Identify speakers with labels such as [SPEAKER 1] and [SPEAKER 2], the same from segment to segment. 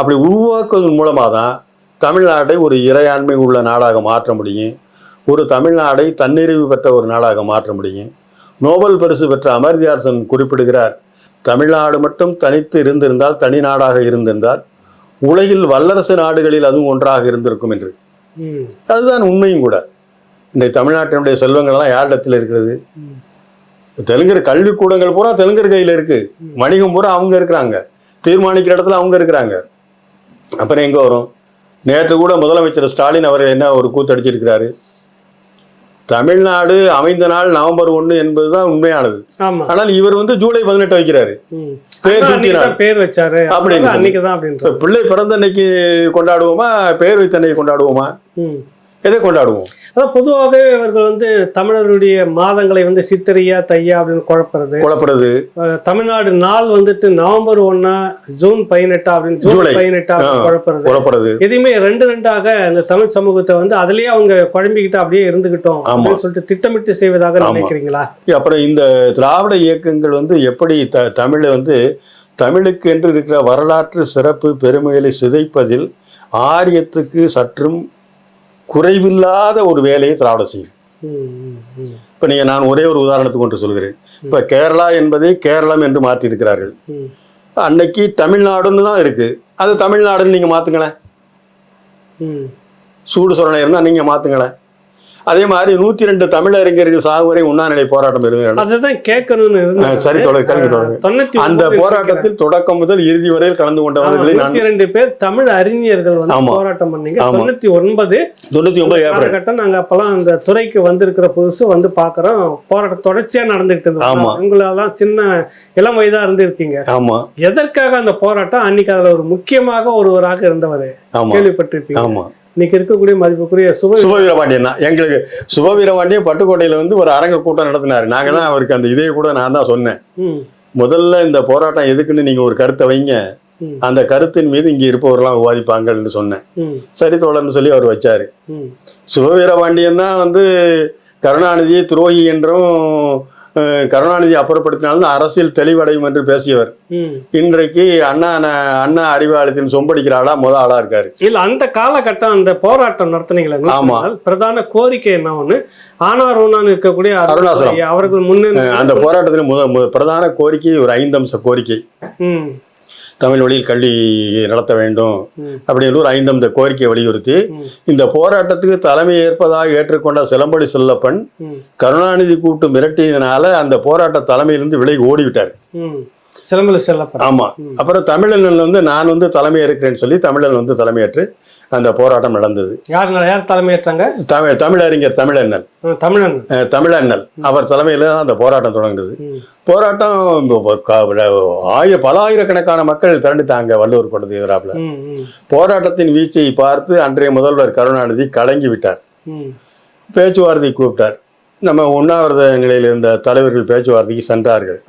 [SPEAKER 1] அப்படி உருவாக்குவதன் மூலமாக தான் தமிழ்நாட்டை ஒரு இறையாண்மை உள்ள நாடாக மாற்ற முடியும். ஒரு தமிழ்நாடை தன்னிறைவு பெற்ற ஒரு நாடாக மாற்ற முடியும். நோபல் பரிசு பெற்ற அமர்தியார்சன் குறிப்பிடுகிறார் தமிழ்நாடு மட்டும் தனித்து இருந்திருந்தால் தனி நாடாக இருந்திருந்தால் உலகில் வல்லரசு நாடுகளில் அதுவும் ஒன்றாக இருந்திருக்கும் என்று. அதுதான் உண்மையும் கூட. இன்றைக்கு தமிழ்நாட்டினுடைய செல்வங்கள் எல்லாம் யாரிடத்தில் இருக்கிறது. தெலுங்கர் கல்விக்கூடங்கள் பூரா தெலுங்கர் கையில் இருக்கு. வணிகம் பூரா அவங்க இருக்கிறாங்க. தீர்மானிக்கிற இடத்துல அவங்க இருக்கிறாங்க. அப்புறம் எங்கே வரும்? நேற்று கூட முதலமைச்சர் ஸ்டாலின் அவர் என்ன ஒரு கூத்தடிச்சிருக்கிறாரு தமிழ்நாடு அமைந்த நாள் நவம்பர் ஒன்று என்பதுதான் உண்மையானது.
[SPEAKER 2] ஆமா.
[SPEAKER 1] ஆனால் இவர் வந்து ஜூலை பதினெட்டு வைக்கிறாரு. பேர்.
[SPEAKER 2] தான் பேர் வச்சாரு.
[SPEAKER 1] அப்படின்னு
[SPEAKER 2] தான்
[SPEAKER 1] பிள்ளை பிறந்த அன்னைக்கு கொண்டாடுவோமா? பேர் வைத்த அன்னைக்கு கொண்டாடுவோமா. எதை கொண்டாடுவோம்?
[SPEAKER 2] அதான் பொதுவாகவே இவர்கள் வந்து தமிழருடைய மாதங்களை வந்து சித்திரையா தையா அப்படின்னு குழப்புறது
[SPEAKER 1] குழப்புறது
[SPEAKER 2] தமிழ்நாடு நாள் வந்துட்டு நவம்பர் ஒன்னா ஜூன் பதினெட்டா அப்படின்னு
[SPEAKER 1] ஜூலை.
[SPEAKER 2] பதினெட்டா. குழப்புறது
[SPEAKER 1] குழப்புறது
[SPEAKER 2] எதையுமே ரெண்டு ரெண்டாக அந்த தமிழ் சமூகத்தை வந்து அதுலயே அவங்க குழம்பிக்கிட்டு அப்படியே இருந்துகிட்டோம். அப்படின்னு சொல்லிட்டு திட்டமிட்டு செய்வதாக. நினைக்கிறீங்களா
[SPEAKER 1] அப்புறம் இந்த திராவிட இயக்கங்கள் வந்து எப்படி த தமிழை வந்து தமிழுக்கு என்று இருக்கிற வரலாற்று சிறப்பு பெருமைகளை சிதைப்பதில் ஆரியத்துக்கு சற்றும் குறைவில்லாத ஒரு வேலையை திராவிட
[SPEAKER 2] ம்,
[SPEAKER 1] இப்போ நீங்கள் நான் ஒரே ஒரு உதாரணத்துக்கு கொண்டு சொல்கிறேன். இப்போ கேரளா என்பதை கேரளம் என்று மாற்றியிருக்கிறார்கள். அன்னைக்கு தமிழ்நாடுன்னு தான் இருக்குது அது தமிழ்நாடுன்னு நீங்கள் மாற்றுங்களேன். சூடு சொரணை இருந்தால் நீங்கள் மாற்றுங்களேன் அதே மாதிரி நூற்றி ரெண்டு தமிழறிஞர்கள் சாகுவரை உண்ணாநிலை போராட்டம் இருந்தது. சரி தொடர் கேளுங்க தொடருங்க
[SPEAKER 2] தொண்ணூத்தி
[SPEAKER 1] அந்த போராட்டத்தில் தொடக்கம் முதல் இறுதி வரையில் கலந்து கொண்டவர்களை
[SPEAKER 2] நூத்தி ரெண்டு பேர் தமிழ் அறிஞர்கள் வந்து. போராட்டம் பண்ணீங்க. தொண்ணூத்தி ஒன்பது
[SPEAKER 1] தொண்ணூத்தி ஒன்பது ஏப்ரல்.
[SPEAKER 2] காலகட்டம் நாங்க அப்பெல்லாம் அந்த துறைக்கு வந்திருக்கிற புதுசு வந்து பாக்குறோம். போராட்டம் தொடர்ச்சியா நடந்துகிட்டு
[SPEAKER 1] ஆமா.
[SPEAKER 2] உங்களெல்லாம் சின்ன இளம் வயதா இருந்திருக்கீங்க.
[SPEAKER 1] ஆமா.
[SPEAKER 2] எதற்காக அந்த போராட்டம்? அன்னைக்கு அதுல ஒரு முக்கியமாக ஒருவராக இருந்தவர். கேள்விப்பட்டிருப்பீங்க.
[SPEAKER 1] ஆமா.
[SPEAKER 2] இன்னைக்கு இருக்கக்கூடிய மதிப்புக்குரிய சுப
[SPEAKER 1] சுபவீரபாண்டியன் தான். எங்களுக்கு சுபவீரபாண்டியன் பட்டுக்கோட்டையில வந்து ஒரு அரங்க கூட்டம் நடத்தினாரு. நாங்க தான் அவருக்கு அந்த இதையை கூட நான் தான் சொன்னேன். முதல்ல இந்த போராட்டம் எதுக்குன்னு நீங்க ஒரு கருத்தை வைங்க. அந்த கருத்தின் மீது இங்க இருப்பவர்களாம் விவாதிப்பாங்கன்னு சொன்னேன். சரி தோழர்னு சொல்லி அவர் வச்சாரு.
[SPEAKER 2] ம்,
[SPEAKER 1] சுபவீரபாண்டியன் தான் வந்து கருணாநிதியை துரோகி என்றும் கருணாநிதி அப்புறப்படுத்தினாலும் அரசியல் தெளிவடையும் என்று பேசியவர். இன்றைக்கு அண்ணா அண்ணா அறிவாலயத்தின் சொம்படிக்கிற ஆளா முத ஆளா இருக்காரு
[SPEAKER 2] இல்ல அந்த காலகட்டம் அந்த போராட்டம் நடத்துனீங்களா
[SPEAKER 1] ஆமா.
[SPEAKER 2] பிரதான கோரிக்கை என்ன ஒண்ணு ஆனார் ஊனான்னு இருக்கக்கூடிய
[SPEAKER 1] அருணாசலம்.
[SPEAKER 2] அவர்கள் முன்னே
[SPEAKER 1] அந்த போராட்டத்தில் முத பிரதான கோரிக்கை ஒரு ஐந்தம்ச கோரிக்கை
[SPEAKER 2] ம்,
[SPEAKER 1] தமிழ் வழியில் கல்வி நடத்த வேண்டும் அப்படின்னு ஒரு ஐந்தம்ச கோரிக்கையை வலியுறுத்தி இந்த போராட்டத்துக்கு தலைமை ஏற்பதாக ஏற்றுக்கொண்ட சிலம்பொலி செல்லப்பன் கருணாநிதி கூட்டு மிரட்டியதுனால அந்த போராட்ட தலைமையிலிருந்து விலகி ஓடிவிட்டார்.
[SPEAKER 2] சிலம்பல செல்லப்பா
[SPEAKER 1] ஆமா. அப்புறம் தமிழன் வந்து நான் வந்து தலைமை ஏற்கிறேன்னு சொல்லி தமிழன் வந்து தலைமையேற்று அந்த போராட்டம் நடந்தது.
[SPEAKER 2] யார் யார் தலைமையேற்றாங்க?
[SPEAKER 1] தமிழ் தமிழறிஞர் தமிழண்ணல்
[SPEAKER 2] தமிழன்
[SPEAKER 1] தமிழண்ணல் அவர் தலைமையில் தான் அந்த போராட்டம் தொடங்குது. போராட்டம் ஆயிர பல ஆயிரக்கணக்கான மக்கள் திரண்டுட்டாங்க வள்ளுவர் கூட்டத்துக்கு எதிராப்புல. போராட்டத்தின் வீச்சை பார்த்து அன்றைய முதல்வர் கருணாநிதி கலங்கி விட்டார். பேச்சுவார்த்தை கூப்பிட்டார். நம்ம உண்ணாவிரத நிலையில் இருந்த தலைவர்கள் பேச்சுவார்த்தைக்கு சென்றார்கள்.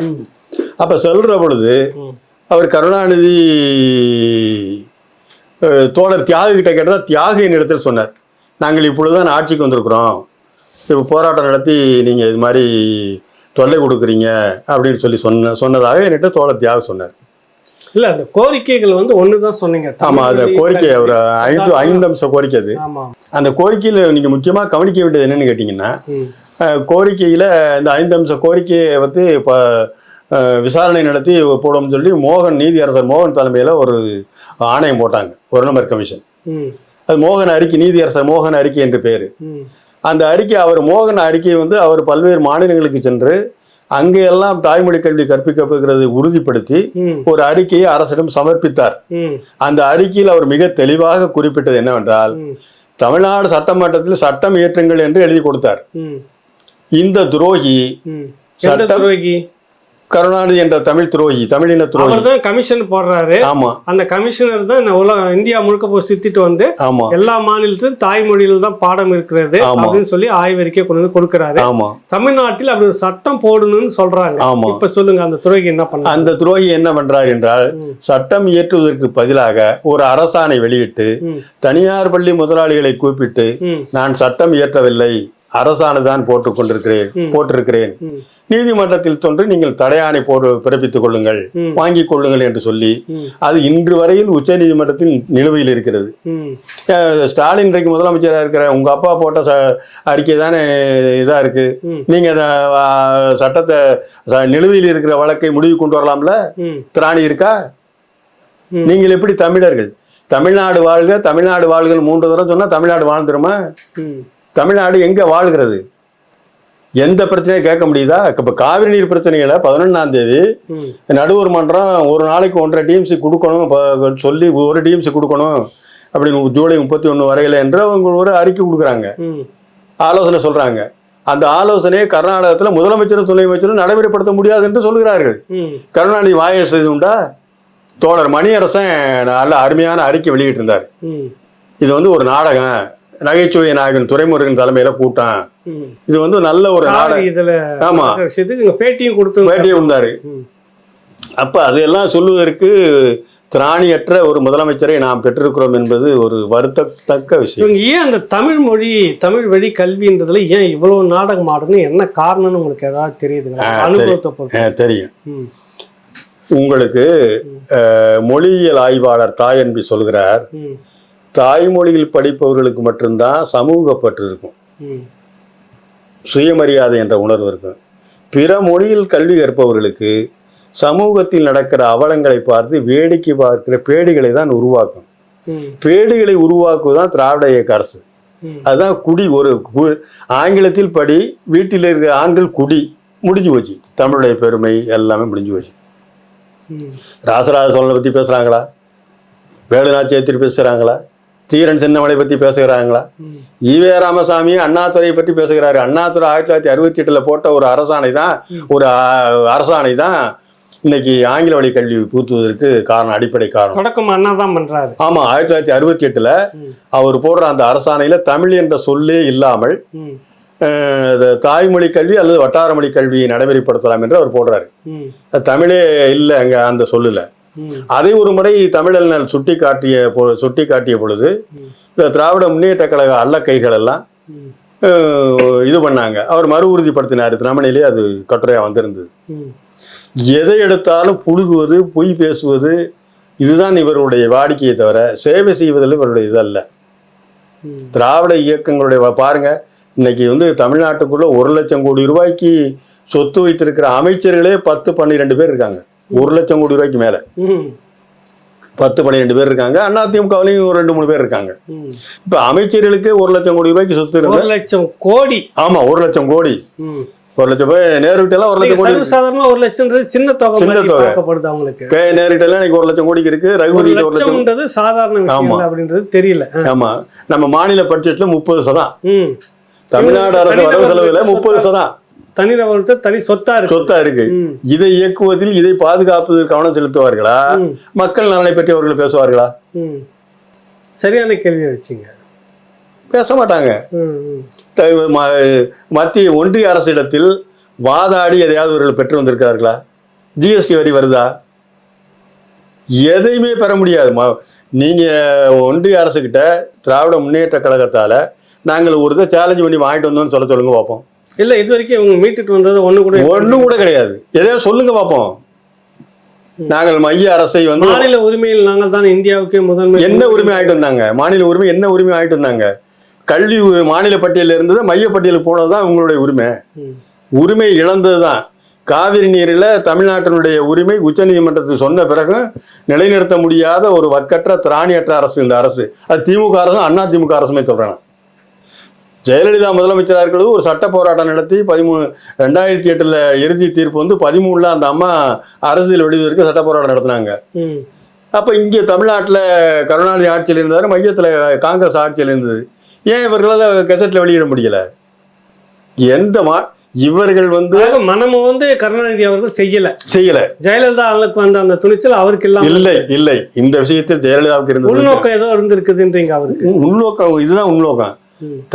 [SPEAKER 1] அப்ப செல்ற பொழுது. அவர் கருணாநிதி தோழர் தியாகு கிட்ட கேட்டதா தியாகு என்னிடத்தில் சொன்னார். நாங்கள் இப்பொழுதுதான் ஆட்சிக்கு வந்திருக்கிறோம். இப்போ போராட்டம் நடத்தி நீங்கள் இது மாதிரி தொல்லை கொடுக்குறீங்க அப்படின்னு சொல்லி சொன்ன சொன்னதாக என்கிட்ட தோழர் தியாகு சொன்னார்.
[SPEAKER 2] இல்ல அந்த கோரிக்கைகள் வந்து ஒண்ணுதான் சொன்னீங்க.
[SPEAKER 1] ஆமா அந்த கோரிக்கை ஒரு ஐந்து ஐந்து அம்ச கோரிக்கை அது. அந்த கோரிக்கையில் நீங்கள் முக்கியமாக கவனிக்க வேண்டியது என்னன்னு கேட்டிங்கன்னா கோரிக்கையில் இந்த ஐந்து அம்ச கோரிக்கையை வந்து இப்போ விசாரணை நடத்தி போடும்னு சொல்லி மோகன் நீதியரசர் மோகன் தலைமையில் ஒரு ஆணையம் போட்டாங்க. ஒரு நம்பர் கமிஷன். அது மோகன் அறிக்கை நீதியரசர் மோகன் அறிக்கை என்று பேர். அந்த அறிக்கை அவர் மோகன் அறிக்கை வந்து அவர் பல்வேறு மாநிலங்களுக்கு சென்று அங்கே எல்லாம் தாய்மொழி கல்வி கற்பிக்கப்படுகிறது உறுதிப்படுத்தி ஒரு அறிக்கையை அரசிடம் சமர்ப்பித்தார். அந்த அறிக்கையில் அவர் மிக தெளிவாக குறிப்பிட்டது என்னவென்றால் தமிழ்நாடு சட்டமன்றத்தில் சட்டம் இயற்றுங்கள் என்று எழுதி கொடுத்தார். இந்த துரோகி
[SPEAKER 2] துரோகி?
[SPEAKER 1] கருணாநிதி என்ற தமிழ் துரோகி தமிழின துரோகி.
[SPEAKER 2] அவர் தான் கமிஷன் போடுறாரு.
[SPEAKER 1] ஆமா.
[SPEAKER 2] அந்த கமிஷனர் தான் உலக இந்தியா முழுக்க போய் சுத்திட்டு வந்து
[SPEAKER 1] ஆமா.
[SPEAKER 2] எல்லா மாநிலத்திலும் தாய்மொழியில தான் பாடம் இருக்கிறது. அப்படின்னு சொல்லி ஆய்வறிக்கை கொண்டு வந்து கொடுக்கறாரு.
[SPEAKER 1] ஆமா.
[SPEAKER 2] தமிழ்நாட்டில் அப்படி ஒரு சட்டம் போடணும்னு சொல்றாங்க.
[SPEAKER 1] ஆமா.
[SPEAKER 2] இப்ப சொல்லுங்க அந்த துறைக்கு என்ன பண்ண
[SPEAKER 1] அந்த துரோகி என்ன பண்றார் என்றால். சட்டம் இயற்றுவதற்கு பதிலாக ஒரு அரசாணை வெளியிட்டு தனியார் பள்ளி முதலாளிகளை கூப்பிட்டு நான் சட்டம் இயற்றவில்லை அரசாணைதான் போட்டுக் கொண்டிருக்கிறேன். போட்டிருக்கிறேன். நீதிமன்றத்தில் தோன்று நீங்கள் தடையாணை போடு பிறப்பித்துக் கொள்ளுங்கள் வாங்கிக் கொள்ளுங்கள் என்று சொல்லி அது இன்று வரையில் உச்ச நீதிமன்றத்தில் நிலுவையில் இருக்கிறது. ஸ்டாலின் இன்றைக்கு முதலமைச்சராக இருக்கிற உங்க அப்பா போட்ட அறிக்கை தானே இதா இருக்கு. நீங்க சட்டத்தை நிலுவையில் இருக்கிற வழக்கை முடிவு கொண்டு வரலாம்ல? திராணி இருக்கா. நீங்கள் எப்படி தமிழர்கள்? தமிழ்நாடு வாழ்க தமிழ்நாடு வாழ்கள் மூன்று தடவை சொன்னா தமிழ்நாடு வாழ்ந்துருமா? தமிழ்நாடு எங்க வாழ்கிறது? எந்த பிரச்சனையும் கேட்க முடியுதா? இப்போ காவிரி நீர் பிரச்சனைகளை பதினொன்றாம் தேதி நடுவர் மன்றம் ஒரு நாளைக்கு ஒன்றரை டிஎம்சி கொடுக்கணும் சொல்லி ஒரு டிஎம்சி கொடுக்கணும் அப்படின்னு ஜூலை முப்பத்தி ஒன்று வரையில என்று அவங்க ஒரு அறிக்கை கொடுக்குறாங்க. ஆலோசனை சொல்றாங்க. அந்த ஆலோசனையை கர்நாடகத்தில் முதலமைச்சரும் துணை அமைச்சரும் நடைமுறைப்படுத்த முடியாது என்று சொல்கிறார்கள். கருணாநிதி வாயை செய்து உண்டா? தோழர் மணியரசன் நல்ல அருமையான அறிக்கை வெளியிட்டிருந்தார். இது வந்து ஒரு நாடகம். நகைச்சுவை நாயகன் துரைமுருகன் தலைமையில கூட்டம். இது வந்து நல்ல ஒரு நாடகம்.
[SPEAKER 2] இதுல
[SPEAKER 1] ஆமா.
[SPEAKER 2] பேட்டியும் கொடுத்து
[SPEAKER 1] பேட்டியை இருந்தாரு
[SPEAKER 2] ம்,
[SPEAKER 1] அப்ப அதையெல்லாம் சொல்லுவதற்கு திராணியற்ற ஒரு முதலமைச்சரை நாம் பெற்றிருக்கிறோம் என்பது ஒரு வருத்தத்தக்க விஷயம்.
[SPEAKER 2] ஏன் அந்த தமிழ் மொழி தமிழ் வழி கல்வின்றதுல ஏன் இவ்வளவு நாடகம் ஆடுன்னு என்ன காரணம்னு உங்களுக்கு ஏதாவது அனுபவத்தை
[SPEAKER 1] அஹ் தெரியும். உங்களுக்கு மொழியியல் ஆய்வாளர் தாயன்பி சொல்கிறார். தாய்மொழியில் படிப்பவர்களுக்கு மட்டும்தான் சமூக பற்று இருக்கும் சுயமரியாதை என்ற உணர்வு இருக்கும். பிற மொழியில் கல்வி கற்பவர்களுக்கு சமூகத்தில் நடக்கிற அவலங்களை பார்த்து வேடிக்கை பார்க்கிற பேடிகளை தான் உருவாக்கும். பேடிகளை உருவாக்குவதுதான் திராவிட இயக்க அரசு. அதுதான் குடி ஒரு ஆங்கிலத்தில் படி வீட்டில் இருக்கிற ஆண்கள் குடி முடிஞ்சு போச்சு. தமிழுடைய பெருமை எல்லாமே முடிஞ்சு போச்சு. ராசராஜ சோழனை பற்றி பேசுகிறாங்களா வேலுநாச்சியத்திரி பேசுகிறாங்களா தீரன் சின்னமலை பற்றி பேசுகிறாங்களா? ஈவே ராமசாமி அண்ணாதுரையை பற்றி பேசுகிறாரு. அண்ணாதுரை ஆயிரத்தி தொள்ளாயிரத்தி அறுபத்தி எட்டில் போட்ட ஒரு அரசாணை தான். ஒரு அரசாணை தான் இன்னைக்கு ஆங்கில வழி கல்வி பூத்துவதற்கு காரணம் அடிப்படை காரணம்.
[SPEAKER 2] தொடக்கம் அண்ணா தான் பண்றாரு.
[SPEAKER 1] ஆமாம் ஆயிரத்தி தொள்ளாயிரத்தி அறுபத்தி எட்டில் அவர் போடுற அந்த அரசாணையில் தமிழ் என்ற சொல்லே இல்லாமல் தாய்மொழி கல்வி அல்லது வட்டார மொழி கல்வியை நடைமுறைப்படுத்தலாம் என்று அவர் போடுறாரு. தமிழே இல்லை அங்கே அந்த சொல்லில். அதை ஒரு முறை தமிழர்கள் சுட்டி காட்டிய பொ- சுட்டி காட்டிய பொழுது. இந்த திராவிட முன்னேற்ற கழக அல்ல கைகள் எல்லாம் இது பண்ணாங்க. அவர் மறு உறுதிப்படுத்தினார் தினமணிலே அது கட்டுரையாக வந்திருந்தது. எதை எடுத்தாலும் புழுகுவது பொய் பேசுவது இதுதான் இவருடைய வாடிக்கையை தவிர சேவை செய்வதில் இவருடைய இதல்ல. திராவிட இயக்கங்களுடைய பாருங்க இன்னைக்கு வந்து தமிழ்நாட்டுக்குள்ள ஒரு லட்சம் கோடி ரூபாய்க்கு சொத்து வைத்திருக்கிற அமைச்சர்களே பத்து பன்னிரெண்டு பேர் இருக்காங்க. ஒரு லட்சம் கோடி ரூபாய்க்கு மேல. பத்து பன்னிரெண்டு பேர் இருக்காங்க. அதிமுகவிலையும் ஒரு ரெண்டு மூணு பேர் இருக்காங்க. இப்ப அமைச்சர்களுக்கே ஒரு லட்சம் கோடி ரூபாய்க்கு சொத்து இருந்தா
[SPEAKER 2] ஒரு லட்சம் கோடி.
[SPEAKER 1] ஆமா ஒரு லட்சம் கோடி. ஒரு லட்சம் போய் நேருகிட்ட எல்லாம் ஒரு லட்சம் கோடி இருக்கு.
[SPEAKER 2] சர்வசாதாரணமா ஒரு லட்சம்ன்றது சின்ன தொகை
[SPEAKER 1] சின்ன தொகை.
[SPEAKER 2] அவங்களுக்கு.
[SPEAKER 1] நேருகிட்ட எல்லாம் இன்னைக்கு ஒரு லட்சம் கோடிக்கு இருக்கு. ரகுபதிகிட்ட ஒரு லட்சம்.
[SPEAKER 2] லட்சம்ன்றது சாதாரண
[SPEAKER 1] ஆமா.
[SPEAKER 2] அப்படின்றது தெரியல.
[SPEAKER 1] ஆமா. நம்ம மாநில பட்ஜெட்ல முப்பது சதம் தமிழ்நாடு அரசு வரவு செலவுல முப்பது சதம்
[SPEAKER 2] தனிநபர்கிட்ட தனி சொத்தா இருக்கு.
[SPEAKER 1] சொத்தா இருக்கு. இதை இயக்குவதில் இதை பாதுகாப்பதில் கவனம் செலுத்துவார்களா? மக்கள் நலனை பற்றி அவர்கள் பேசுவார்களா.
[SPEAKER 2] சரியான கேள்வி வச்சுங்க.
[SPEAKER 1] பேச மாட்டாங்க. மத்திய ஒன்றிய அரசிடத்தில் வாதாடி எதையாவது அவர்கள் பெற்று வந்திருக்கிறார்களா? ஜிஎஸ்டி வரி வருதா? எதையுமே பெற முடியாது. ம- நீங்க ஒன்றிய அரசுகிட்ட திராவிட முன்னேற்ற கழகத்தால நாங்கள் ஒரு இதை சேலஞ்ச் பண்ணி வாங்கிட்டு வந்தோம்னு சொல்ல சொல்லுங்க பார்ப்போம்.
[SPEAKER 2] இல்ல இது வரைக்கும் இவங்க மீட்டுட்டு வந்தது ஒண்ணு கூட
[SPEAKER 1] ஒண்ணும் கூட கிடையாது. எதையாவது சொல்லுங்க பார்ப்போம் நாங்கள் மைய அரசை வந்து
[SPEAKER 2] மாநில உரிமையில் நாங்கள் தான் இந்தியாவுக்கே முதன்மை.
[SPEAKER 1] என்ன உரிமை ஆயிட்டு வந்தாங்க? மாநில உரிமை என்ன உரிமை ஆயிட்டு வந்தாங்க? கல்வி மாநில பட்டியலில் இருந்தது மைய பட்டியலுக்கு போனது தான் உங்களுடைய உரிமை. உரிமை இழந்தது தான் காவிரி நீரில் தமிழ்நாட்டினுடைய உரிமை உச்சநீதிமன்றத்துக்கு சொன்ன பிறகு நிலைநிறுத்த முடியாத ஒரு வக்கற்ற திராணியற்ற அரசு இந்த அரசு. அது திமுக அரசும் அண்ணா திமுக அரசுமே சொல்கிறேன் ஜெயலலிதா முதலமைச்சராக இருக்கிறது ஒரு சட்ட போராட்டம் நடத்தி பதிமூணு ரெண்டாயிரத்தி எட்டில் இறுதி தீர்ப்பு வந்து பதிமூணில் அந்த அம்மா அரசியல் விடுவதற்கு சட்ட போராட்டம் நடத்தினாங்க. அப்போ இங்கே தமிழ்நாட்டில் கருணாநிதி ஆட்சியில் இருந்தார் மையத்தில் காங்கிரஸ் ஆட்சியில் இருந்தது. ஏன் இவர்களால் கெசட்டில் வெளியிட முடியல? எந்த மா இவர்கள் வந்து
[SPEAKER 2] மனமும் வந்து கருணாநிதி அவர்கள் செய்யல.
[SPEAKER 1] செய்யல.
[SPEAKER 2] ஜெயலலிதா அவர்களுக்கு வந்த அந்த துணிச்சல் அவருக்கு இல்லாம
[SPEAKER 1] இல்லை இல்லை. இந்த விஷயத்தில் ஜெயலலிதாவுக்கு இருந்தது
[SPEAKER 2] உள்நோக்கம் ஏதோ இருந்திருக்குதுன்றீங்க அவருக்கு.
[SPEAKER 1] உள்- உள்நோக்கம் இதுதான் உள்நோக்கம்.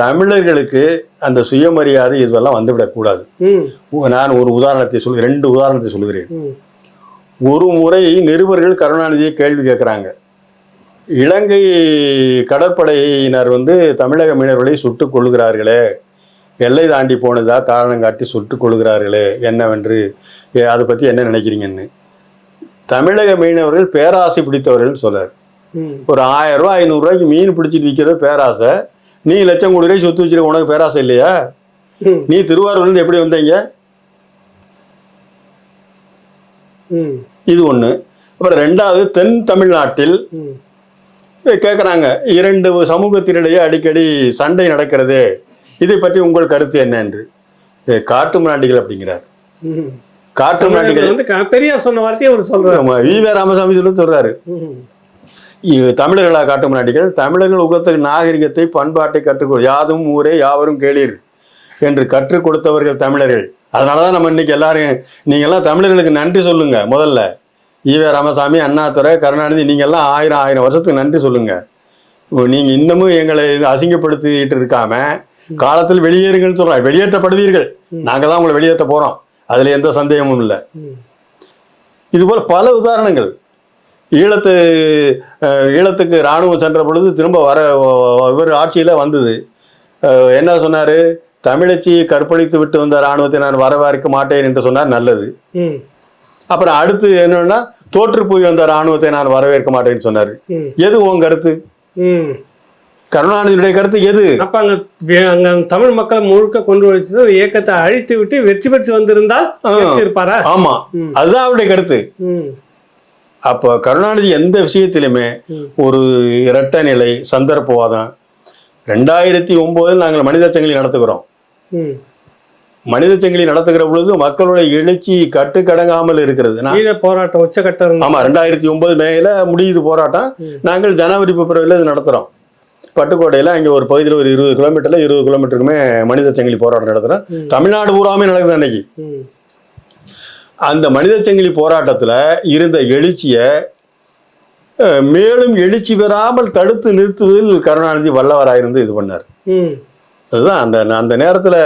[SPEAKER 1] தமிழர்களுக்கு அந்த சுயமரியாதை இதுவெல்லாம் வந்துவிடக்கூடாது நான் ஒரு உதாரணத்தை சொல் ரெண்டு உதாரணத்தை சொல்கிறேன் ஒரு முறை நிருபர்கள் கருணாநிதியை கேள்வி கேட்குறாங்க. இலங்கை கடற்படையினர் வந்து தமிழக மீனவர்களை சுட்டுக் கொள்கிறார்களே எல்லை தாண்டி போனதா காரணம் காட்டி சுட்டுக் கொள்கிறார்களே என்னவென்று அதை பற்றி என்ன நினைக்கிறீங்கன்னு. தமிழக மீனவர்கள் பேராசை பிடித்தவர்கள் சொல்றார். ஒரு ஆயிரம் ரூபாய் ஐநூறுரூவாய்க்கு மீன் பிடிச்சிட்டு விற்கிறது பேராசை. நீ லட்சம் கோடி ரூபாய் சொத்து வச்சிருக்க உனக்கு பேராசை இல்லையா? நீ திருவாரூர்லேருந்து எப்படி வந்தீங்க? இது ஒன்று அப்புறம் ரெண்டாவது தென் தமிழ்நாட்டில் கேட்குறாங்க இரண்டு சமூகத்தினிடையே அடிக்கடி சண்டை நடக்கிறதே. இதை பற்றி உங்கள் கருத்து என்ன என்று? காட்டு மிராண்டிகள் அப்படிங்கிறார். காட்டு மிராண்டிகள்
[SPEAKER 2] வந்து பெரியார் சொன்ன வார்த்தையை அவர் சொல்றாரு.
[SPEAKER 1] வி வே ராமசாமி சொல்லி சொல்றாரு.
[SPEAKER 2] ம்
[SPEAKER 1] இ- தமிழர்களா காட்டு மிராண்டிகள் தமிழர்கள் உகத்த நாகரிகத்தை பண்பாட்டை கற்றுக்கொள். யாதும் ஊரே யாவரும் கேளீர் என்று கற்றுக் கொடுத்தவர்கள் தமிழர்கள். அதனால தான் நம்ம இன்னைக்கு எல்லாரும் நீங்கள்லாம் தமிழர்களுக்கு நன்றி சொல்லுங்க முதல்ல. ஈவே ராமசாமி அண்ணாதுரை கருணாநிதி நீங்கள்லாம் ஆயிரம் ஆயிரம் வருஷத்துக்கு நன்றி சொல்லுங்க. ஓ, நீங்க இன்னமும் எங்களை அசிங்கப்படுத்திட்டு இருக்காம காலத்தில் வெளியேறுங்கன்னு சொல்றாங்க வெளியேற்றப்படுவீர்கள். நாங்க தான் உங்களை வெளியேற்ற போறோம். அதுல எந்த சந்தேகமும் இல்லை. இதுபோல் பல உதாரணங்கள். ஈழத்து ஈழத்துக்கு இராணுவம் சென்ற பொழுது திரும்ப வர இவர் ஆட்சியில் வந்தது. என்ன சொன்னார்? தமிழச்சி கற்பழித்து விட்டு வந்த இராணுவத்தை நான் வரவேற்க மாட்டேன் என்று சொன்னார் நல்லது. அப்புறம் அடுத்து என்னன்னா தோற்று போய் வந்த இராணுவத்தை நான் வரவேற்க மாட்டேன்னு சொன்னார். எது உன் கருத்து? கருணாநிதியுடைய கருத்து எது?
[SPEAKER 2] அப்ப அங்க அங்க தமிழ் மக்களை முழுக்க கொண்டு வச்சு இயக்கத்தை அழித்து விட்டு வெற்றி பெற்று வந்திருந்தால் இருப்பாரா?
[SPEAKER 1] ஆமா. அதுதான் அவருடைய கருத்து. அப்போ கருணாநிதி எந்த விஷயத்திலுமே. ஒரு இரட்ட நிலை சந்தர்ப்பவாதம். ரெண்டாயிரத்தி ஒம்போதில் நாங்கள் மனித சங்கிலி நடத்துகிறோம். மனித சங்கிலி நடத்துகிற பொழுது மக்களுடைய எழுச்சி கட்டுக்கடங்காமல் இருக்கிறது.
[SPEAKER 2] போராட்டம் உச்சகட்டம் இருந்தது.
[SPEAKER 1] ஆமா ரெண்டாயிரத்தி ஒன்பது மேல முடியுது போராட்டம். நாங்கள் ஜனவரி பிப்ரவரியில் இது நடத்துகிறோம் பட்டுக்கோட்டையில் அங்கே ஒரு பகுதியில் ஒரு இருபது கிலோமீட்டரில் இருபது கிலோமீட்டருக்குமே மனித சங்கிலி போராட்டம் நடத்துகிறோம். தமிழ்நாடு பூராமே நடக்குது அன்னைக்கு. அந்த மனித சங்கிலி போராட்டத்தில் இருந்த எழுச்சியை மேலும் எழுச்சி பெறாமல் தடுத்து நிறுத்துவதில் கருணாநிதி வல்லவராயிருந்து இது பண்ணார். அதுதான் அந்த அந்த நேரத்தில்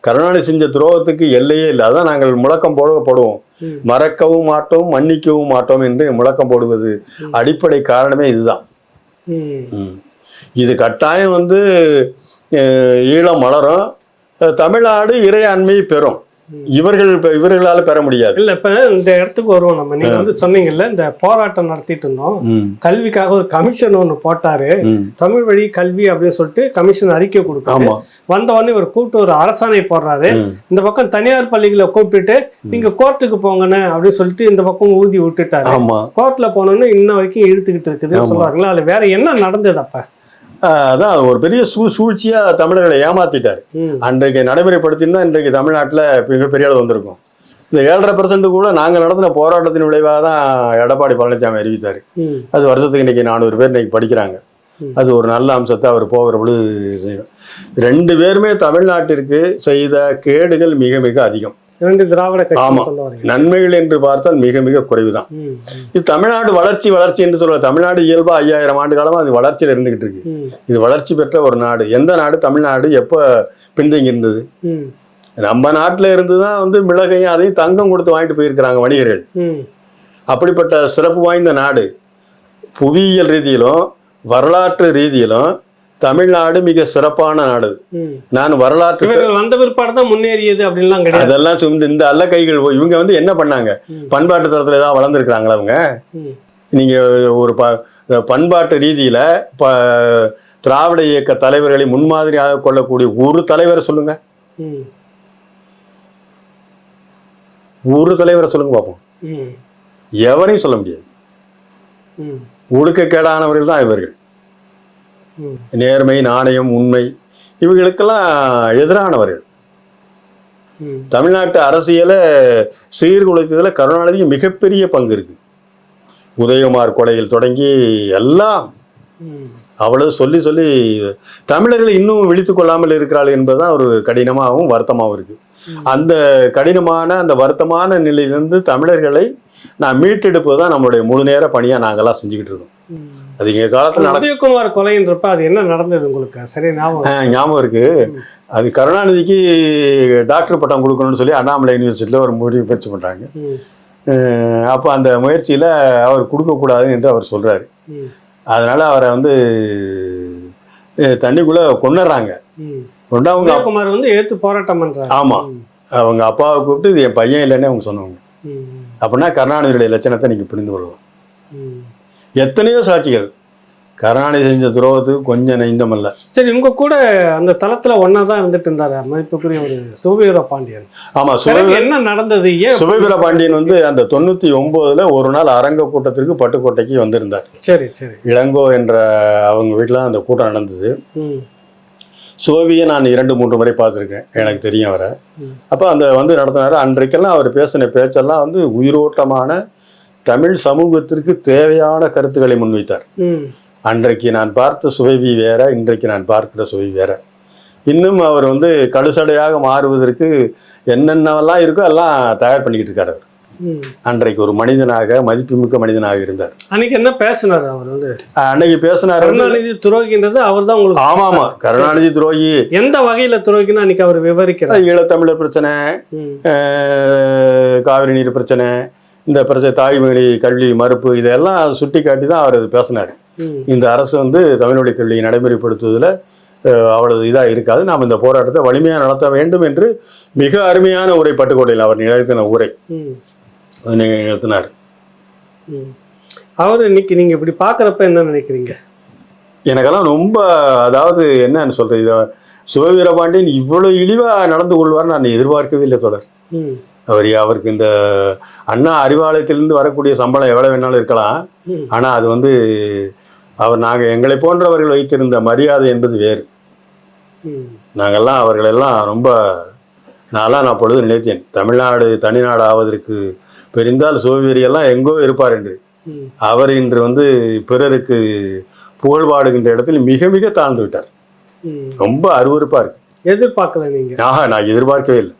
[SPEAKER 1] கருணாநிதி செஞ்ச துரோகத்துக்கு எல்லையே இல்லை. அதான் நாங்கள் முழக்கம் போட போடுவோம்.
[SPEAKER 2] ம்.
[SPEAKER 1] மறக்கவும் மாட்டோம் மன்னிக்கவும் மாட்டோம் என்று முழக்கம் போடுவது அடிப்படை காரணமே இதுதான். இது கட்டாயம் வந்து ஈழம் மலரும். தமிழ்நாடு இறையாண்மை பெறும். இவர்கள் இப்ப இவர்களால பெற முடியாது.
[SPEAKER 2] இல்ல இப்ப இந்த இடத்துக்கு வருவோம் நம்ம. நீங்க வந்து சொன்னீங்கல்ல இந்த போராட்டம் நடத்திட்டு இருந்தோம். கல்விக்காக ஒரு கமிஷன் ஒண்ணு போட்டாரு. தமிழ் வழி கல்வி அப்படின்னு சொல்லிட்டு கமிஷன் அறிக்கை கொடுத்தாரு
[SPEAKER 1] ஆமா.
[SPEAKER 2] வந்த உடனே இவர் கூப்பிட்டு ஒரு அரசாணை போடுறாரு. இந்த பக்கம் தனியார் பள்ளிகளை கூப்பிட்டுட்டு நீங்க கோர்ட்டுக்கு போங்கண்ணே அப்படின்னு சொல்லிட்டு இந்த பக்கம் ஊதி விட்டுட்டாரு. கோர்ட்ல போனோன்னு இன்ன வரைக்கும் இழுத்துக்கிட்டு இருக்குதுன்னு
[SPEAKER 1] ஆமா.
[SPEAKER 2] சொல்லுவாங்களா அதுல வேற என்ன நடந்தது அப்ப?
[SPEAKER 1] அதான் ஒரு பெரிய சூ சூழ்ச்சியா தமிழர்களை ஏமாத்திட்டார். அன்றைக்கு நடைமுறைப்படுத்தினா இன்றைக்கு தமிழ்நாட்டில் மிகப்பெரிய அளவு வந்திருக்கும். இந்த ஏழரை பர்சன்ட் கூட நாங்கள் நடத்தின போராட்டத்தின் விளைவாக தான் எடப்பாடி பழனிசாமி அறிவித்தார். அது வருஷத்துக்கு இன்னைக்கு நானூறு பேர் இன்னைக்கு படிக்கிறாங்க. அது ஒரு நல்ல அம்சத்தை அவர் போகிற பொழுது. ரெண்டு பேருமே தமிழ்நாட்டிற்கு செய்த கேடுகள் மிக மிக அதிகம்.
[SPEAKER 2] ரெண்டு திராவிட. கட்சி
[SPEAKER 1] நன்மைகள் என்று பார்த்தால் மிக மிக குறைவுதான்.
[SPEAKER 2] ம் ம்,
[SPEAKER 1] இது தமிழ்நாடு வளர்ச்சி வளர்ச்சி என்று சொல்ல தமிழ்நாடு இயல்பா ஐயாயிரம் ஆண்டு காலமா அது வளர்ச்சியில் இருந்துகிட்டு இருக்கு. இது வளர்ச்சி பெற்ற ஒரு நாடு. எந்த நாடு? தமிழ்நாடு எப்போ பின்தங்கி இருந்தது நம்ம நாட்டில் இருந்து தான் வந்து மிளகையும் அதையும் தங்கம் கொடுத்து வாங்கிட்டு போயிருக்கிறாங்க வணிகர்கள். அப்படிப்பட்ட சிறப்பு வாய்ந்த நாடு. புவியியல் ரீதியிலும் வரலாற்று ரீதியிலும் தமிழ்நாடு மிக சிறப்பான நாடு. நான் வரலாற்று
[SPEAKER 2] வந்த பிற்பாடு தான் முன்னேறியது அப்படின்லாம் கிடையாது.
[SPEAKER 1] அதெல்லாம் இந்த அல்ல கைகள் போய் இவங்க வந்து என்ன பண்ணாங்க. பண்பாட்டு தரத்தில் ஏதாவது வளர்ந்துருக்குறாங்களா அவங்க?
[SPEAKER 2] ம்.
[SPEAKER 1] நீங்க ஒரு ப பண்பாட்டு ரீதியில ப திராவிட இயக்க தலைவர்களை முன்மாதிரியாக கொள்ளக்கூடிய ஒரு தலைவரை சொல்லுங்க. ஒரு தலைவரை சொல்லுங்க பார்ப்போம்
[SPEAKER 2] ம்.
[SPEAKER 1] எவரையும் சொல்ல முடியாது. ஒழுக்கக்கேடானவர்கள் தான் இவர்கள். நேர்மை நாணயம் உண்மை இவங்களுக்கெல்லாம் எதிரானவர்கள். தமிழ்நாட்டு அரசியலை சீர்குலைத்ததில் கருணாநிதிக்கு மிகப்பெரிய பங்கு இருக்கு. உதயகுமார் கொலையில் தொடங்கி எல்லாம் அவ்வளவு சொல்லி சொல்லி தமிழர்களை இன்னும் விழித்து கொள்ளாமல் இருக்கிறாள் என்பதுதான் ஒரு கடினமாகவும் வருத்தமாகவும் இருக்கு. அந்த கடினமான அந்த வருத்தமான நிலையிலிருந்து தமிழர்களை நான் மீட்டெடுப்பது தான் நம்மளுடைய முழு நேர பணியாக நாங்கள்லாம் செஞ்சுக்கிட்டு இருக்கோம். அது எங்கள் காலத்தில்
[SPEAKER 2] உதயகுமார் கொலைன்றப்ப அது என்ன நடந்தது உங்களுக்கு? சரி ஞாபகம்
[SPEAKER 1] ஞாபகம் இருக்கு.
[SPEAKER 2] ம்.
[SPEAKER 1] அது கருணாநிதிக்கு டாக்டர் பட்டம் கொடுக்கணும்னு சொல்லி அண்ணாமலை யூனிவர்சிட்டியில் ஒரு முடிவு முயற்சி பண்ணுறாங்க அப்போ அந்த முயற்சியில் அவர் கொடுக்கக்கூடாது என்று அவர் சொல்கிறாரு அதனால் அவரை வந்து தண்ணிக்குள்ளே கொண்டுடுறாங்க அப்-
[SPEAKER 2] உதயகுமார் வந்து எடுத்து போராட்டம் பண்றாரு.
[SPEAKER 1] ஆமா.
[SPEAKER 2] ம்.
[SPEAKER 1] அவங்க அப்பாவை கூப்பிட்டு இது என் பையன் இல்லைன்னு அவங்க சொன்னவங்க. அப்படின்னா கருணாநிதியுடைய லட்சணத்தை நீங்கள் புரிந்து கொள்ளலாம். எத்தனையோ சாட்சிகள். கருணாநிதி செஞ்ச துரோகத்துக்கு கொஞ்சம் நெய்ந்தமல்ல
[SPEAKER 2] சரி உங்க கூட அந்த தளத்துல ஒன்னா தான் இருந்துட்டு இருந்தாரு. மதிப்புக்குரிய ஒரு சுபவீர பாண்டியன். பிறகு என்ன நடந்தது? ஏன்
[SPEAKER 1] சுபவீர பாண்டியன் வந்து அந்த தொண்ணூற்றி ஒம்போதில் ஒரு நாள் அரங்க கூட்டத்திற்கு பட்டுக்கோட்டைக்கு வந்திருந்தார்.
[SPEAKER 2] சரி சரி.
[SPEAKER 1] இளங்கோ என்ற அவங்க வீட்டில் அந்த கூட்டம் நடந்தது. சுபவியை நான் இரண்டு மூன்று முறை பார்த்துருக்கேன். எனக்கு தெரியும் அவரை.
[SPEAKER 2] ம்.
[SPEAKER 1] அப்போ அந்த வந்து நடத்தினார். அன்றைக்கெல்லாம் அவர் பேசின பேச்செல்லாம் வந்து உயிரோட்டமான தமிழ் சமூகத்திற்கு தேவையான கருத்துக்களை முன்வைத்தார். அன்றைக்கு நான் பார்த்த சுவைவி வேற இன்றைக்கு நான் பார்க்கிற சுவை வேற. இன்னும் அவர் வந்து கழுசடையாக மாறுவதற்கு என்னென்னவெல்லாம் இருக்கோ எல்லாம் தயார் பண்ணிக்கிட்டு இருக்காரு அவர்.
[SPEAKER 2] அன்றைக்கு
[SPEAKER 1] ஒரு மனிதனாக மதிப்புமிக்க மனிதனாக இருந்தார்.
[SPEAKER 2] அன்னைக்கு என்ன பேசினாரு அவர் வந்து?
[SPEAKER 1] அன்னைக்கு பேசினார்
[SPEAKER 2] கருணாநிதி துரோகின்றது அவர் தான் உங்களுக்கு
[SPEAKER 1] ஆமா ஆமா. கருணாநிதி துரோகி.
[SPEAKER 2] எந்த வகையில துரோகின்னு அன்னைக்கு அவர் விவரிக்கிறார்?
[SPEAKER 1] ஈழத்தமிழர் பிரச்சனை காவிரி நீர் பிரச்சனை இந்த பிரச்சனை தாய்மொழி கல்வி மறுப்பு இதெல்லாம் சுட்டி காட்டி தான் அவர் பேசினார். இந்த அரசு வந்து தமிழ் வழி கல்வியை நடைமுறைப்படுத்துவதில் அவ்வளவு இதாக இருக்காது. நாம் இந்த போராட்டத்தை வலிமையாக நடத்த வேண்டும் என்று மிக அருமையான உரை பட்டுக்கோட்டையில் அவர் நிகழ்த்தின உரை. நிகழ்த்தினார்.
[SPEAKER 2] அவர் இன்னைக்கு நீங்க இப்படி பாக்குறப்ப என்ன நினைக்கிறீங்க?
[SPEAKER 1] எனக்கெல்லாம் ரொம்ப அதாவது என்னன்னு சொல்றது இதை சிவவீரபாண்டியன் இவ்வளோ இழிவாக நடந்து கொள்வார் நான் எதிர்பார்க்கவே இல்லை தொடர். அவர் அவருக்கு இந்த அண்ணா அறிவாலயத்திலிருந்து வரக்கூடிய சம்பளம் எவ்வளோ வேணாலும் இருக்கலாம். ஆனால் அது வந்து அவர் நாங்கள் எங்களை போன்றவர்கள் வைத்திருந்த மரியாதை என்பது வேறு. நாங்கள்லாம் அவர்களெல்லாம் ரொம்ப நான்லாம் நான் பொழுது நினைத்தேன் தமிழ்நாடு தனிநாடு ஆவதற்கு பெரிந்தால் சோவியரியெல்லாம் எங்கோ இருப்பார் என்று. அவர் இன்று வந்து பிறருக்கு புகழ்பாடுகின்ற இடத்தில் மிக மிக தாழ்ந்து விட்டார். ரொம்ப அருவருப்பாக இருக்கு
[SPEAKER 2] எதிர்பார்க்கல நீங்க
[SPEAKER 1] ஆஹா நான் எதிர்பார்க்கவே இல்லை